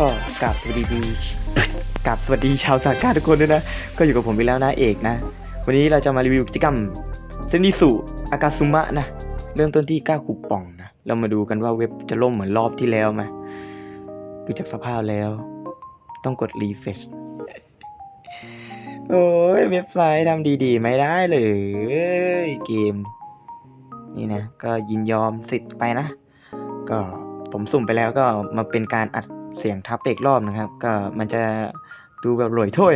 ก็กราบสวัสดีดีกราบสวัสดีชาวสากาทุกคนด้วยนะ ก็อยู่กับผมไปแล้วนะเอกนะ วันนี้เราจะมารีวิวกิจกรรมเซนิสุอากาซุมะนะ เริ่มต้นที่9คูปองนะ เรามาดูกันว่าเว็บจะล่มเหมือนรอบที่แล้วไหมดูจากสภาพแล้ว ต้องกดรีเฟชโอ้ยเว็บไซต์ทำดีๆ ไม่ได้เลยเกม นี่นะ ก็ยินยอมสิทธิ์ไปนะ ก็ผมสุ่มไปแล้วก็มาเป็นการอัด เสียงทับไปอีกรอบนะครับ ก็มันจะดูแบบหลอยถ้วย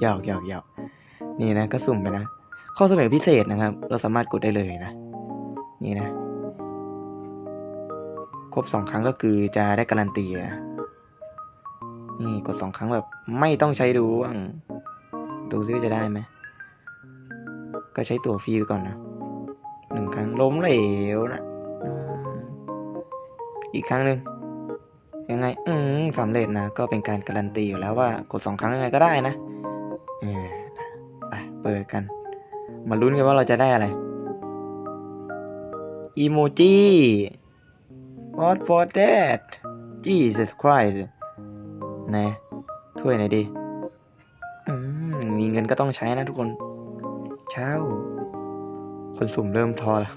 หยอกหยอกหยอกนี่นะก็สุ่มไปนะ ข้อเสนอพิเศษนะครับ เราสามารถกดได้เลยนะ นี่นะ ครบสองครั้งก็คือจะได้การันตีนะนี่กดสองครั้งแบบไม่ต้องใช้ดวงดูซิว่าจะได้ไหม ก็ใช้ตั๋วฟรีไปก่อนนะหนึ่งครั้งล้มเหลวนะ อีกครั้งหนึ่ง ยังไง อืมสำเร็จนะ ก็เป็นการการันตีอยู่แล้วว่ากดสองครั้งยังไงก็ได้นะเออไปเปิดกัน มาลุ้นกันว่าเราจะได้อะไรอีโมจิ What for that Jesus Christ นะถ้วยไหนดิอืม มีเงินก็ต้องใช้นะทุกคน เช้า คนสุ่มเริ่มท้อแล้ว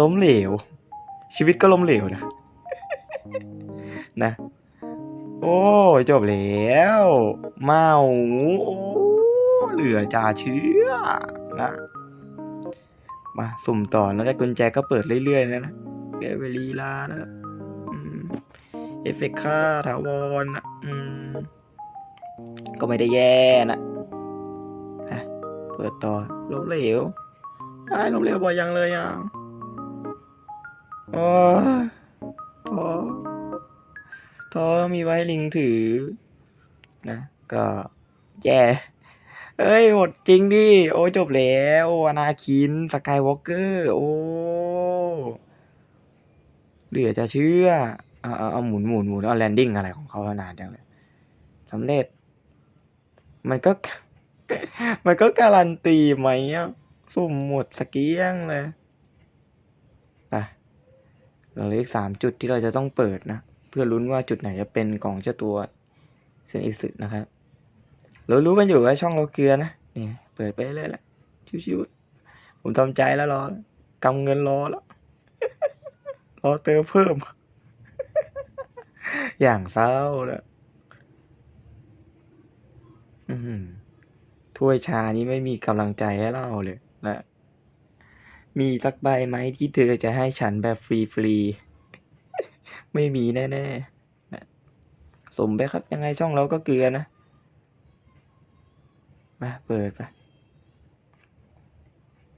ล้มเหลว ชีวิตก็ล้มเหลวนะ นะ โอ้จบแล้วเมาโอ้เหลือจ่าเชื้อนะมาสุ่มต่อแล้วได้กุญแจก็เปิดเรื่อยๆนะนะแกเวลีลานะเอฟเฟกค่าถาวรนะอืมก็ไม่ได้แย่นะอะเปิดต่อล้มเหลวไอ้ล้มเหลวบ่อยยังเลยอะโอ้ยท้ อท้อมีไว้ลิงถือ นะ ก็แย่เอ้ยหมดจริงดิ โอ้จบแล้วอนาคิน สกายวอล์กเกอร์ โอ้เหลือจะเชื่อ เอาเอาเอาหมุนหมุนหมุนเอาแลนดิ้งอะไรของเขานานจังเลยสำเร็จ มันก็ มันก็การันตีไหมอะสุ่มหมดสกเกียงเลย ไปเราเหลืออีกสามจุดที่เราจะต้องเปิดนะ พื่อลุ้นว่าจุดไหนจะเป็นของเจ้าตัวเซนอิสึนะครับ เรารู้กันอยู่ว่าช่องเราเกลือนะนี่เปิดไปเรื่อยๆแหละชิวๆผมทำใจแล้วรอกำเงินรอแล้วรอเติมเพิ่ม อย่างเศร้าเลยอื้อหือถ้วยชานี้ไม่มีกำลังใจให้เราเลยนะมีสักใบไหมที่เธอจะให้ฉันแบบฟรีๆ ไม่มีแน่ๆสมไปครับ ยังไงช่องเราก็เกลือนะมาเปิดไป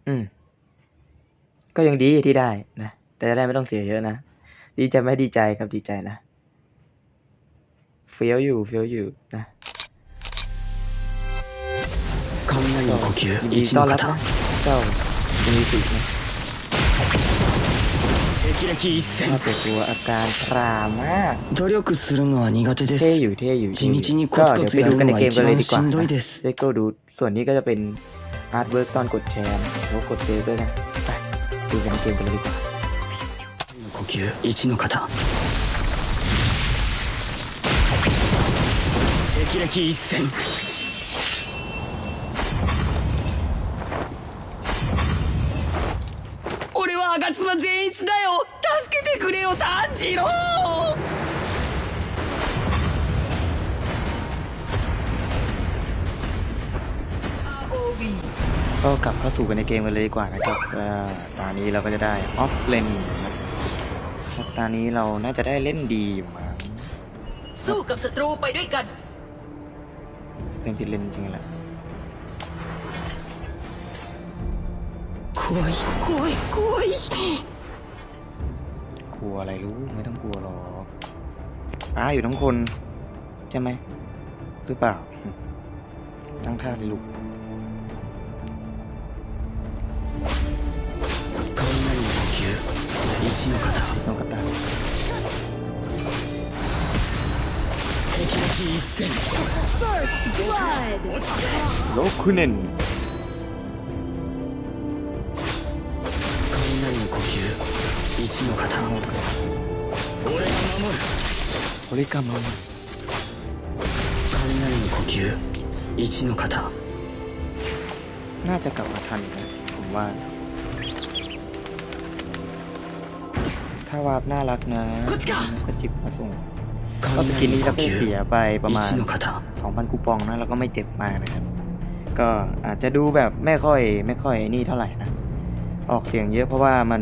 อืม ก็ยังดีที่ได้นะ แต่ได้ไม่ต้องเสียเยอะนะ ดีใจไม่ดีใจครับดีใจนะ เฟี้ยวอยู่เฟี้ยวอยู่นะคำนายขอดีต้อนรับนะเจ้ามีสิทธิ์นะ 霹靂一 ถ้า 閃 เปิดตัวอาการพรามาก 努力するのは苦手で เท่ す อยู่เท่อยู่ 地道に ก็ コツコ เดี๋ยว ツ ไป や ดู る กัน の ใน が เกม 一 กันเลย 番 ดี し กว่าน どい นะ です เลโก้ดู ส่วนนี้ก็จะเป็นอาร์ตเวิร์กตอนกดแชร์นะแล้วกดเซฟด้วยนะไปดูกันในเกมกันเลยดีกว่า 呼吸一の型霹靂一閃 よ炭治郎 ก็กลับเข้าสู่กันในเกมกันเลยดีกว่านะครับว่าตอนนี้เราก็จะได้ออฟเลนนะครับตอนนี้เราน่าจะได้เล่นดีอยู่มั้ง สู้กับศัตรูไปด้วยกัน เล่นผิดเล่นจริงๆแหละ 怖い怖い怖い ก ลัวอะไรรู้ไม่ต้องกลัวหรอกป้าอยู่ทั้งคน ใช่ไหมหรือเปล่า ตั้งท่าเลยลูกน้องกระตาโลคุเนน 雷の呼吸一の型 俺が守る โอริกามา 雷の呼吸一の型 น่าจะกลับมาทันนะผมว่า ถ้าวาร์ปน่ารักนะก็จิบมาส่ง ก็สกินนี้เราก็เสียไปประมาณ 一の型 2,000 คูปองนะ แล้วก็ไม่เจ็บมากนะครับ ก็อาจจะดูแบบไม่ค่อยไม่ค่อยนี่เท่าไหร่นะ ออกเสียงเยอะเพราะว่ามัน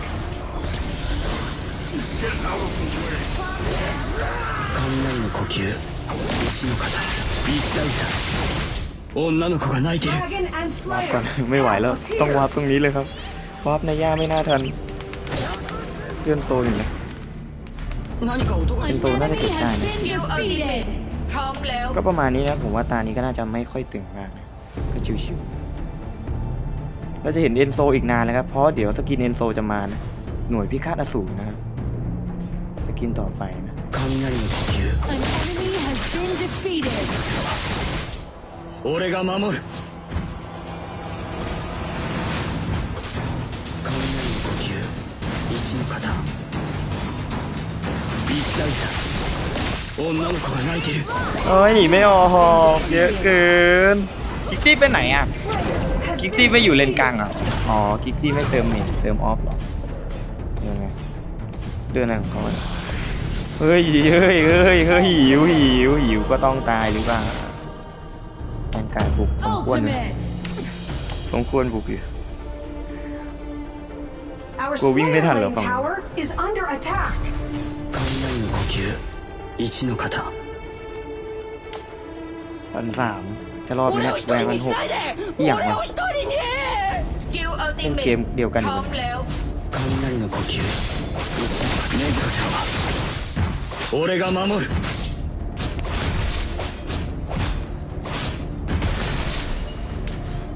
雷の呼吸一の型一大さ女の子が泣いてる Dragon and ก่อน Slayer. ไม่ไหวแล้ว ต้องวาร์ปตรงนี้เลยครับ วาร์ปในย่าไม่น่าทันเลื่อนโซนอยู่นะ 何か音が An Info na enemy nakita has niya. been defeated. พร้อมแล้ว ก็ประมาณนี้นะ ผมว่าตานี้ก็น่าจะไม่ค่อยตึงมากนะก็ชิวๆเราจะเห็นเอนโซอีกนานเลยครับ เพราะเดี๋ยวสกินเอนโซจะมานะ หน่วยพิฆาตอสูรนะครับ ส กินต่อไปนะ 雷の呼吸 An enemy has been defeated. 俺が守る雷の呼吸一の型一大さ女の子が泣いてる เอ้ยหนีไม่ออกเยอะเกิน กิกซี่ไปไหนอ่ะ กิกซี่ไม่อยู่เลนกลางอ่ะ อ๋อ กิกซี่ไม่เติมเน็ตเติมออฟหรอยังไง เดินอะไรของเขาอะ เฮ้ยเฮ้ยเฮ้ยเฮ้ยหิวหิวหิวก็ต้องตายหรือเปล่าร่างกายบุกสมควรนะ Ultimate. สมควรบุกอยู่ Our Go wing Slayer metal lane lang. tower is under attack. 雷の呼吸一の型 วันสามจะรอดไหม 俺 เนี่ย を一 แวง 人 วั に น し หก ないで いいやん俺を一人に สกิลอัลติ เป็น เม เกม ท เดียวกัน พ อยู่ ร้อมแล้ว 雷の呼吸一の型禰豆子ちゃんは 俺が守る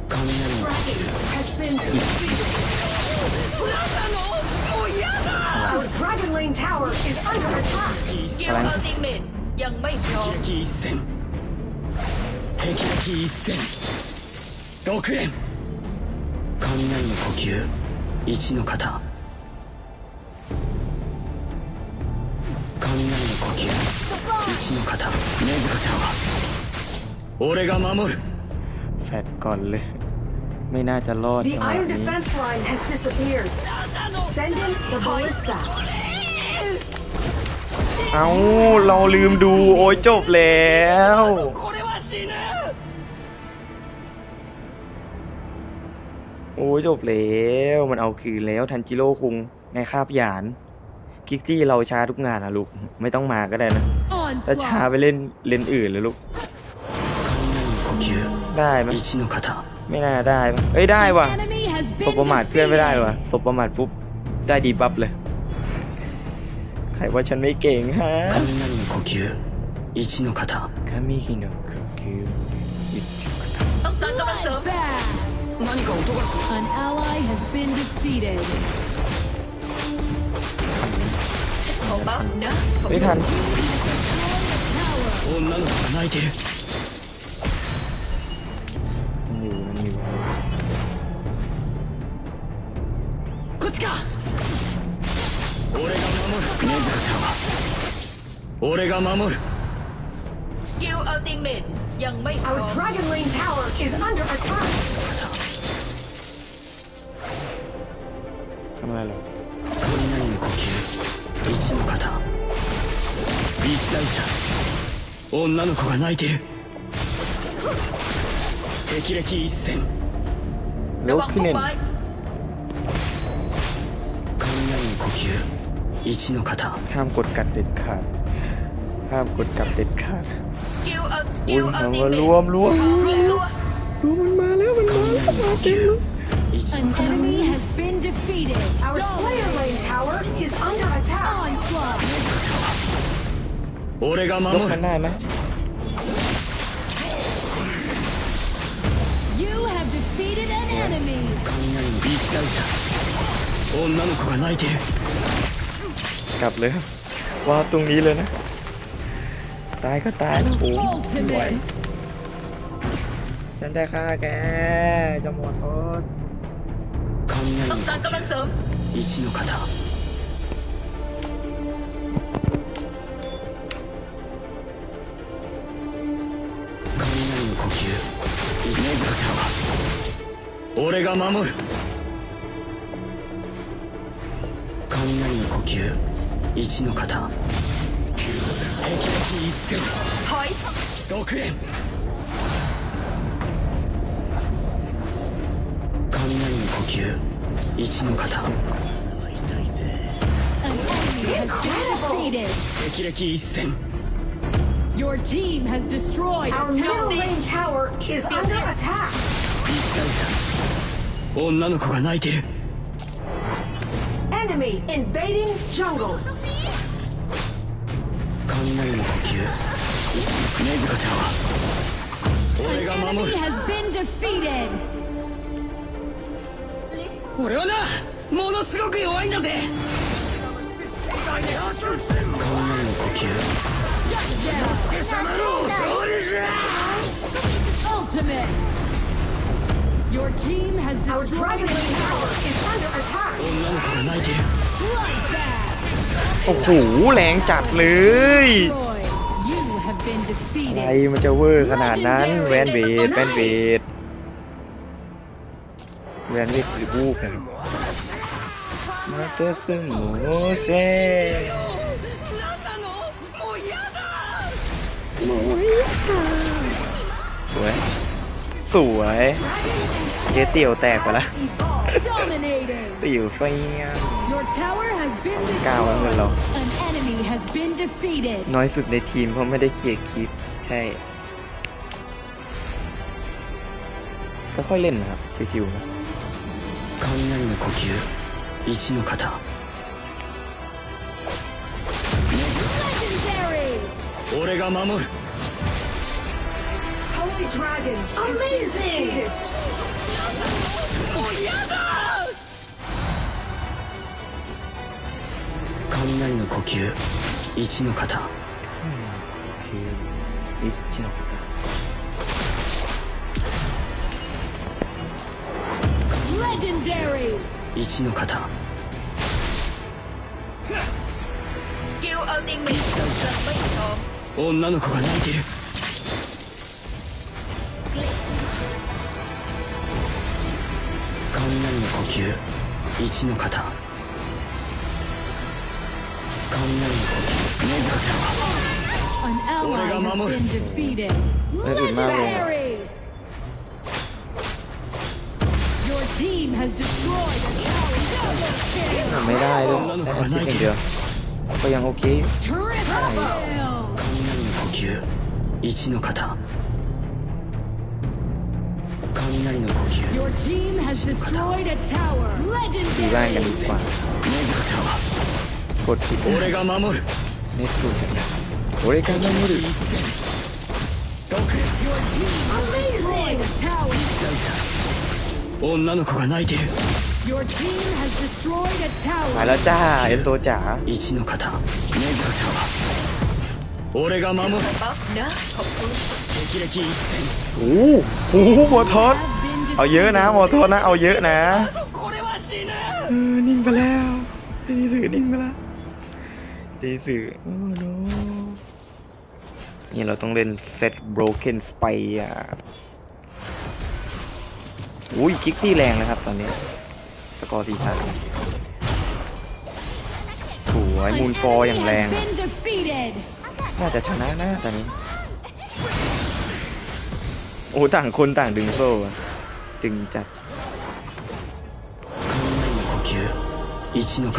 雷の Dragon has been defeated. Our Dragon lane tower is under attack. สกิลอัลติเมทยังไม่พร้อม 霹靂一閃霹靂一閃6連雷の呼吸一の型雷 の呼吸一の型禰豆子ちゃんは俺が守る แฟดก่อนเลย ไม่น่าจะรอด The จังหวะ iron นี้ defense line has disappeared. Send in the ballista. เอ้า เราลืมดู โอ้ยจบแล้ว これは死ぬ โอ้ยจบแล้ว มันเอาคืนแล้วทันจิโร่คุงในคาบหยาน กิกซี่เราช้าทุกงานนะลูก ไม่ต้องมาก็ได้นะถ้าช้าไปเล่นเล่นอื่นเลยลูก ได้ไหมไม่น่าได้ปะเอ้ยได้ว่ะสบประมาทเพื่อนไม่ได้ว่ะสบประมาทปุ๊บได้ดีบัฟเลย ใครว่าฉันไม่เก่งฮะคามิฮิโนคุคิวอิจิโนคาต้ ขอบัฟนะ ไม่ทัน 女の子が泣いてる มันอยู่มันอยู่ こっちか俺が守る禰豆子ちゃんは俺が守る สกิลอัลติเมทยังไม่พร้ Our อม Dragon lane tower is under attack. ทำอะไรหรอ さ女の子が泣いてる霹靂一閃 แล้ ระ ว วัง ขึ้น พุ่ม เน่น ไม้ 雷の呼吸一の型 ห้ามกดกัดเด็ดขาด ห้ามกดกัดเด็ดขาด สกิลอัลสกิ อุ้ย ลอัล มัน ติ มา เมท รวมรวม พร้อมรวมตัว รวมมันมาแล้วมันมาแล้ว 雷の呼吸一 An の型 enemy has been defeated. Our Slayer lane tower is under attack. Onslaught. 俺が ย 守 กมัน る ได้ไหม You have defeated an enemy. 雷のビーチダウ者女の子が泣いてる กลับเลยครับว่าตรงนี้เลยนะ ตายก็ตายนะโอ้ย Ultimate. ฉันได้ฆ่าแกเจะหมอทศ 雷 ต้อง の การกำลังเสริม 一の型 禰豆子ちゃんは俺が守る。雷の呼吸一の型。霹靂一戦はい。六連雷の呼吸一の型。霹靂一戦 Your team has destroyed Our a middle tower. lane tower is under attack. ビーチダウ者女の子が泣いてる Enemy invading jungle. 雷の呼吸禰豆子ちゃんは俺が An 守 enemy る has been defeated. 俺はなものすごく弱いんだぜ雷の呼吸 Ultimate! Your team has destroyed Our dragon tower is under attack. Oh no, I like it. Like that. โอ้โหแรงจัดเลย You have been อะ defeated. ไรมันจะเวอร์ขนาดนั้นแวนเบดแวนเบดแวนเบดหรือบูกนะครับมาเตอร์ซึ่งหมูเซ่ สวย สวยเจ๊เตี๋ยวแตกไปละ Dominating. เตี๋ยวเซียน Your tower has been ก้าวเงินเรา destroyed. An enemy has been defeated. น้อยสุดในทีมเพราะไม่ได้เคลียร์คลิป ใช่ก็ค่อยเล่นนะครับชิวๆนะ 俺が守る。Holy Dragon! Amazing! もうやだ雷の呼吸。一の型一の型一の型スキルアウティメイトサイト女の子が泣いてる雷の呼吸一の型雷の呼吸禰豆子ちゃんは俺が守るレジェンダリー team has destroyed a tower. Não, mira, ele é, se entendeu. Foi um ok. Turret แค่สิบอย่างเดียว ก็ยังโอเค kill. Triple kill. 雷の呼吸一の型雷の呼吸 Your team has destroyed a tower. ดีบ้านกัน Legendary. ดีกว่า 禰豆子ちゃんは กดผิด 俺が守る เน็ตสูจังนะโอ้ยการไม่รู้ 一戦六連 Your team has destroyed a tower. 女の子が泣いてる Your team has destroyed a หาย tower. แล้วจ้า เอ็นโซจ๋า 一の型禰豆子ちゃんは 俺が守る บัฟนะขอบคุณ 霹靂一戦 โอ้โหหมอทศ Have been เอาเยอะนะหมอ defeated. ทศนะ เอาเยอะนะ これは死ぬ เออ นิ่งไปแล้วซีสื่อนิ่งไปแล้วซีสื่อโอ้โนนี่เราต้องเล่นเซต broken spy อ่ะอุ้ยคิกที่แรงนะครับตอนนี้ สกอร์สี่สามสวย An มูลฟอร์อย่าง enemy แรง has been defeated. น่าจะชนะนะตอนนี้ โอ้ต่างคนต่างดึงโซ่อะจึงจัด 雷の呼吸一の型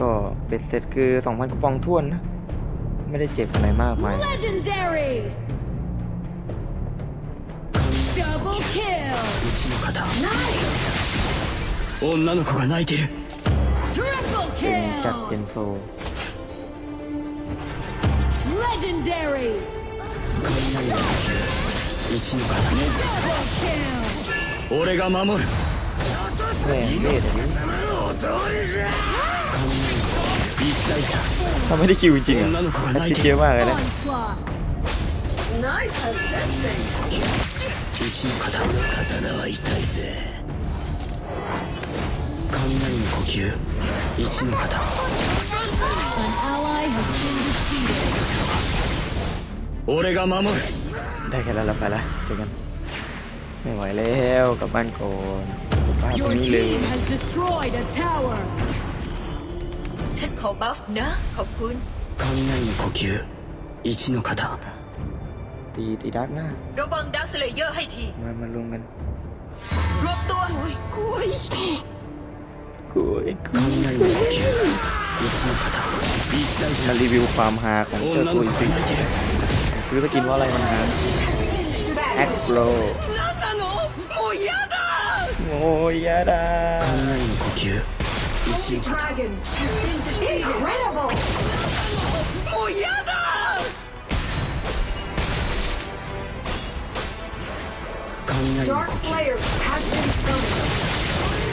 ก็เบ็ดเสร็จคือ 2,000กระปองท้วนนะ ไม่ได้เจ็บอะไรมากมาย Legendary. Double kill. 一の型女の子が泣いてる จากเอ็ kill! นโซ Legendary! 雷の呼吸一の型ね Double kill! 俺が守る แหวนเวทอันนี้ 一大差 ทำไม่ได้คิวจริงๆอ่ะ 女の子が แอ 泣 ด い ซิด て เย る อะมากเลยนะ Onslaught! Nice assisting. 一の型刀は痛いぜ 雷の呼吸一の型 An ally has been defeated. 俺が守る ได้แค่นั้นละไปละเจอกัน ไม่ไหวแล้วกลับบ้านก่อนกลับบ้านตร Your งนี้เลย team has destroyed a tower. ฉันขอบัฟนะ ขอบคุณ 雷の呼吸一の型 ตีตีดักหน้า ระวังดักสเลเยอร์ให้ที มามารวมกัน รวมตัว กุยกุย มา 差 รีวิวความฮาของเจ้า 女 ตัว の จ 子 ริง が泣いてる ๆซื้อสกินว่าอะไรมันฮา แอคโปรโมยาดา 雷の呼吸一の型 Dragon has been defeated. Incredible. 雷の Dark 呼 Slayer has been summoned. 吸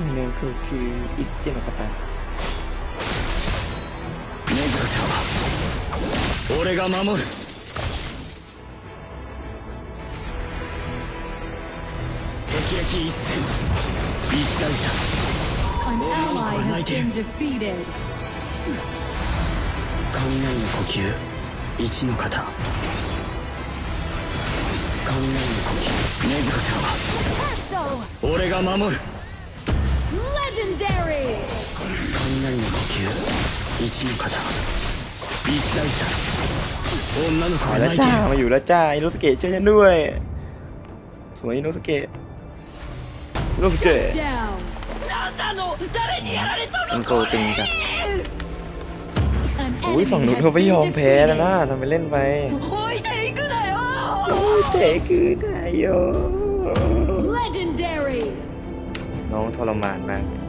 訓練空級1っの方。禰豆子ちゃんは俺が守る。敵歴一戦一大差俺はるの呼吸。一の型雷の呼吸。禰豆子ちゃんは。俺が守る。Legendary! 雷の呼吸一の型一大差女の子 มา が แล้ว 泣いて จ้า る มาอยู่แล้วจ้าอิโนสเกะช่วยฉันด้วย สวยอิโนสเกะอิโนสเกะ Down! อินโทรตึงจ้ะ An โอ้ยฝั่ง enemy นู้น has เขาไม่ยอม been แพ้แล้วนะ defeated. ทำไปเล่นไปโอ้ยเตะคือไดโย Legendary! น้องทรมานมากเ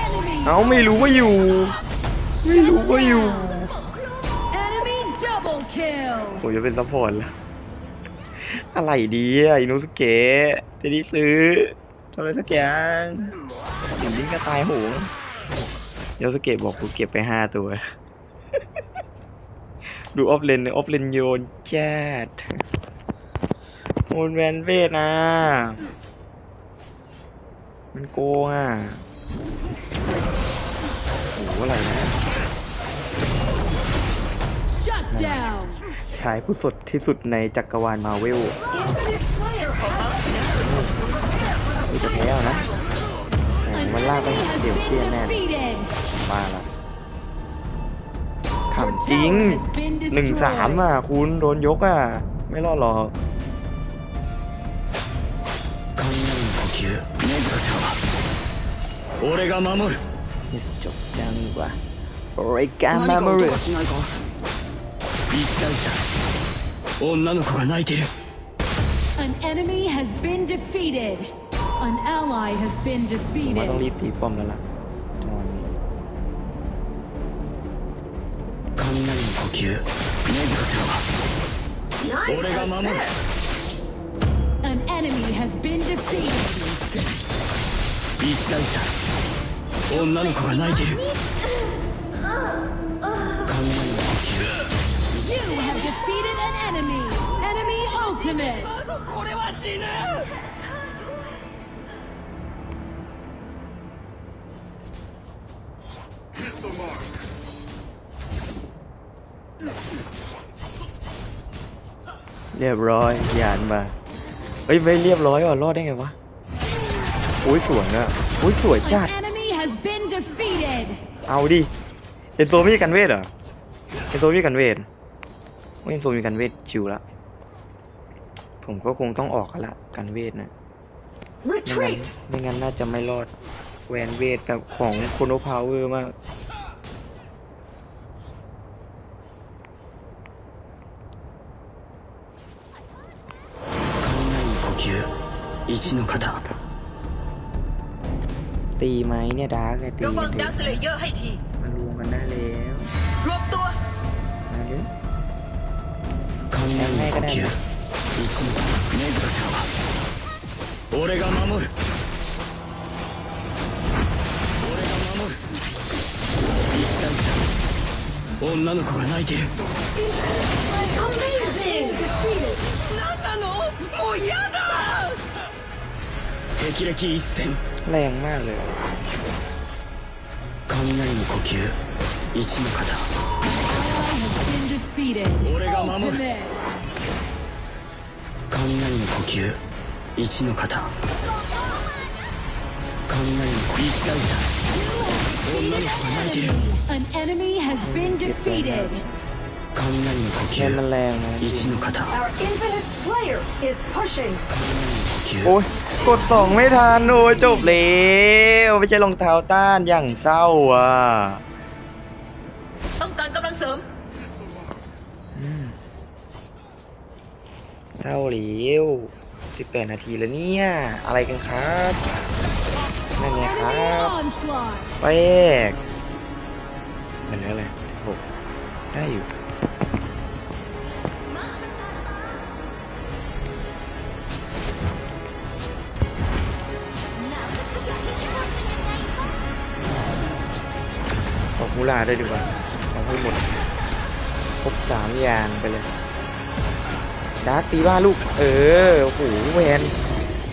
เอาไม่รู้ว่าอยู่ ไม่รู้ว่าอยู่ Enemy double kill! ผมจะเป็นซัพพอร์ตแล้ว อะไรดีอะอินุสเกะจะได้ซื้อทำอะไรสักอย่างอย่างนี้ก็ตายโหงอินุสเกะบอกกูเก็บไปห้าตัว ดูออฟเลนออฟเลนโยนแจ๊ดโอนแวนเวทนะ มันโกงอะ อะไรนะชายผู้สดที่สุดในจักรวาลมาเวลจะแพ้แล้วนะมันลากไปเดี๋ยวเชี่ยแน่มาละขำจริงหนึ่งสามอะ คุณโดนยกอะ ไม่รอดหรอกミスจบ จังกว่ารายการมา 何 เม か อ 音 ร์ がしないか一大差女の子が泣いてる An enemy has been defeated. An ally has been ผมว่าต้อง defeated. รีบตีป้อมแล้วล่ะจังหวะนี้ 雷の呼吸禰豆子ちゃんは Nice 俺が守る assist. An enemy has been defeated. 一大差 女の子が泣いてる。神の呼吸 rồi, dàn mà. Ê, vây liệp lói rồi, lót đấy nghe quá. Úi sủi nữa Úi sủi chạt เอาดิเอ็นโซมีกันเวทเหรอเอ็นโซมีกันเวทโอ้ยเอ็นโซมีกันเวทชิวละ ผมก็คงต้องออกกันละกันเวทนะไม่งั้น Retreat! ไม่งั้นน่าจะไม่รอดแวนเวทแบบของโคโนพาวเวอร์มาก 雷の呼吸一の型 ตีไหมเนี่ยดาร์กเนี่ยตี ระวัง กัน ดัก เถ ส อะ เลเยอร์ให้ที มารวมกันได้แล้ว รวมตัว มาเร็ว 雷の呼吸一の型ネズカちゃんは俺が守る俺が守る一歳差女の子が泣いてる Amazing! Defeated! 何なのもう嫌だ霹靂一戦 แรงมากเลย 雷の呼吸一の型 Ally has been defeated. 俺が守る Ultimate. 雷の呼吸一の型雷の一歳差女の子が泣いてる An enemy has been defeated. 雷の呼 แค่มัน 吸 แรงนะ 一の型 Our infinite slayer is pushing! โอ้ยกดสองไม่ทันโอ้ยจบแล้วไม่ใช่รองเท้าต้านอย่างเศร้าอะต้องการกำลังเสริมเศร้าเหลวสิบแปดนาทีแล้วเนี่ย อะไรกันครับนั่นไงครั Enemy บ onslaught. แปลกมันเนื้ออะไรสิบหกได้อยู่ ลาได้วยดีกว่าเอาให้หมด ครบสามอย่างไปเลย ดาร์กตีว่าลูก เออ โอ้โหแวน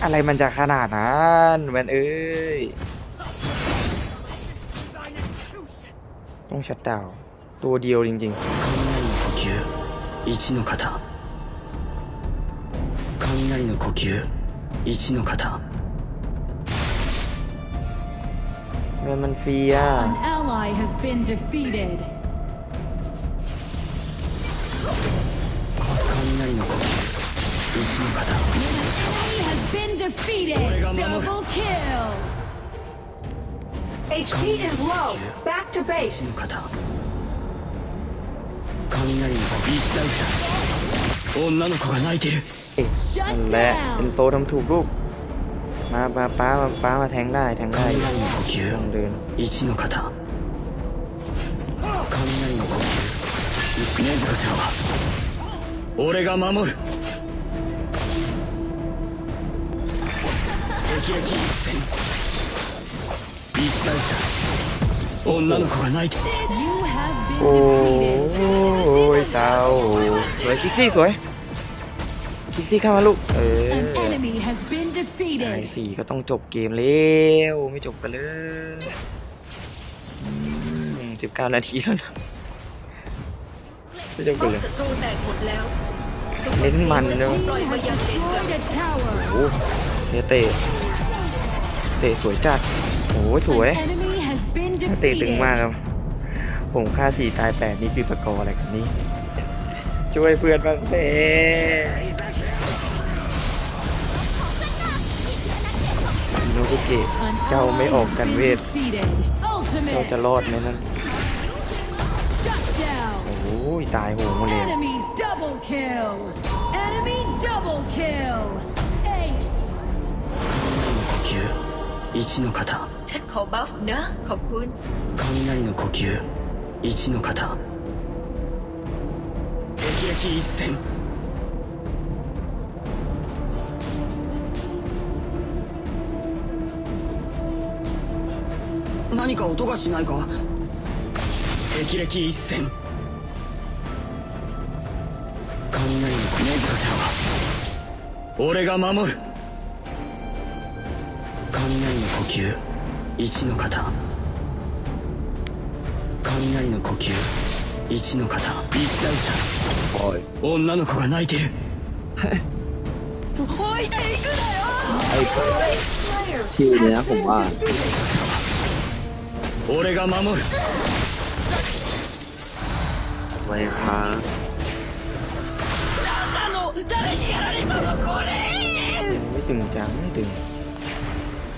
อะไรมันจะขนาดนั้นแวนเอ้ย ต้องชัดดาวน์ตัวเดียวจริง 雷の呼吸一の型雷の呼吸一の型 ๆแวนมันฟรีอ่ะ An ally has been defeated. 雷の呼吸一の型 Enemy has been defeated. Double kill. HP is low! Back to 一の base! 型雷の一歳差女の子が泣いてる นั่นแหละเอ็นโซทำถูกลูก มาป้าป้ามาป้ามาแทงได้แทงได้ 雷の呼 ลอง 吸 เดิน 一の型雷の呼吸一禰豆子ちゃんは俺が守る霹靂一戦一歳差女の子が泣いて You have โอ้ been defeated. ยเศร้าสวยคิกซี่สวย คิกซี่เข้ามาลูก เออ An enemy has been ไอ้ defeated. สี่ก็ต้องจบเกมแล้วไม่จบกันเลยสิบเก้านาทีแล้วนะไม่จบป้กัอนงเลย ศัตรูแตกหมดแล้วเน้นมันจะเนอะถูก Team ปล่อยมา has ยังเซนกลับ destroyed a tower. โอ้เนี่ยเตะเตะสวยจัดโอ้สวย An enemy has been เตะตึงมาก defeated. ครับ ผมค่าสี่ตายแปดนี่คือสกอร์อะไรกันนี่ช่วยเพื่อนบ้างเซ่ นบุเกะ An เจ้าไม่ ally ออก has กัน been เวท defeated. เราจะ Ultimate. รอดไหมนั่น Shut down. โอ้ยตายโหงหมดเลย Enemy double kill. Enemy double kill. Ace. 呼吸一の型 ฉันขอบัฟนะ ขอบคุณ 雷の呼吸一の型霹靂一戦 何か音がしないか？霹靂一閃雷の禰豆子ちゃんは俺が守る。雷の呼吸。一の型雷の呼吸。一の型一大さ女の子が泣いてる。置いていくなよวเลยนะผมว่า 俺が守る ไว้ค้าง ไม่ตึงจังไม่ตึง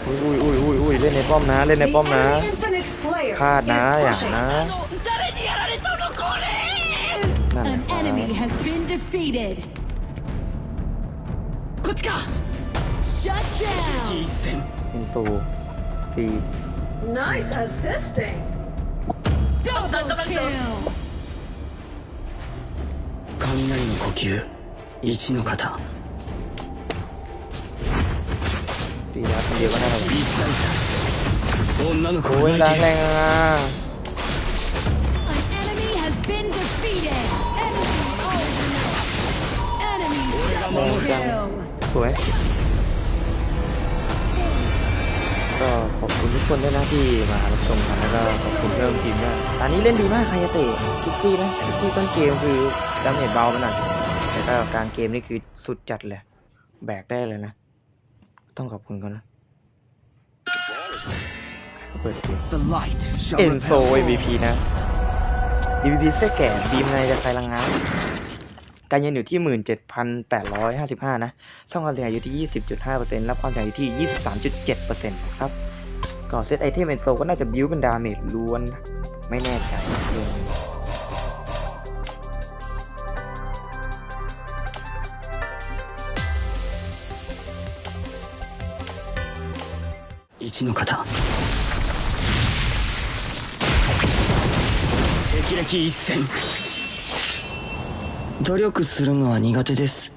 อุ้ยอุ้ยอุ้ยอุ้ยอุ้ยเล่นในป้อมนะ เล่นใน The ป้อมนะ enemy Infinite Slayer พลาดนะ is อย่า pushing. นะ นั่นแห An ละ enemy has been defeated. こっちか Shut down. 一戦 อินโซฟรี Nice assisting. Double kill. 雷の呼吸一の型 ตีแล้วคนเดียวก็น่าจะ 一大差女の子 โอ้ย が แร 泣 ง いて แร る งอ่ะ An enemy has been defeated. Enemy ultimate. Enemy double kill. สวย ก็ขอบคุณทุกคนด้วยนะที่มารับชมกันแล้วก็ขอบคุณเริ่มทีมด้วยตอนนี้เล่นดีมากใครจะเตะคิกซี่นะคิกซี่ต้นเกมคือดาเมจเบาไปหน่อยแต่ก็กลางเกมนี่คือสุดจัดเลย แบกได้เลยนะ ต้องขอบคุณเขานะเปิดเกม The light shall เอ็นโซ repel all. MVP นะ MVP เสื้อแก่ทีมในจะใครลังงาน การเงินอยู่ที่ 17,855 นะช่องความเสียหายอยู่ที่ 20.5%รับความเสียหายอยู่ที่ 23.7%นะครับ ก็เซตไอเทมเอ็นโซก็น่าจะบิวเป็นดาเมจล้วนนะไม่แน่ใจเรื่องนี้ 一の型霹靂一戦 努力するのは苦手です。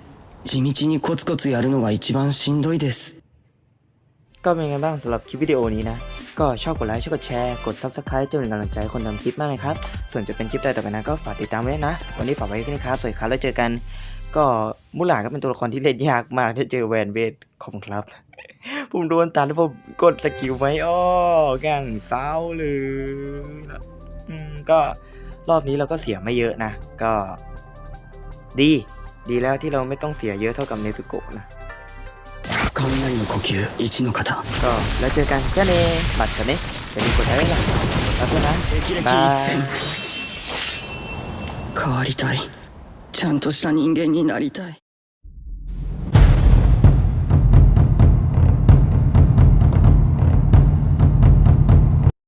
地道にコツコツやるのが一番しんどいです。ก็เป็นไงบ้างสำหรับคลิปวิดีโอนี้นะ ก็ชอบกดไลค์ชอบกดแชร์กด subscribe จะเป็นกำลังใจคนทำคลิปมากเลยครับ ส่วนจะเป็นคลิปใดต่อไปนะก็ฝากติดตามไว้นะ วันนี้ฝากไว้แค่นี้ครับ สวัสดีครับแล้วเจอกัน ก็มุหลาก็เป็นตัวละครที่เล่นยากมากที่เจอแวนเบดขอบคุณครับ ผมโดนตาแล้วผมกดสกิลไว้อ้อแกงเศร้าเลยก็รอบนี้เราก็เสียไม่เยอะนะ ก็ ดี ดีแล้วที่เราไม่ต้องเสียเยอะเท่ากับเนซุโกะนะ 雷の呼吸一の型 ก็แล้วเจอกันเจ้าเนบัตรกันเนี้อย่าลืมกดไลค์นะกดซับด้วยนะ 霹靂一戦変わりたいちゃんとした人間になりたい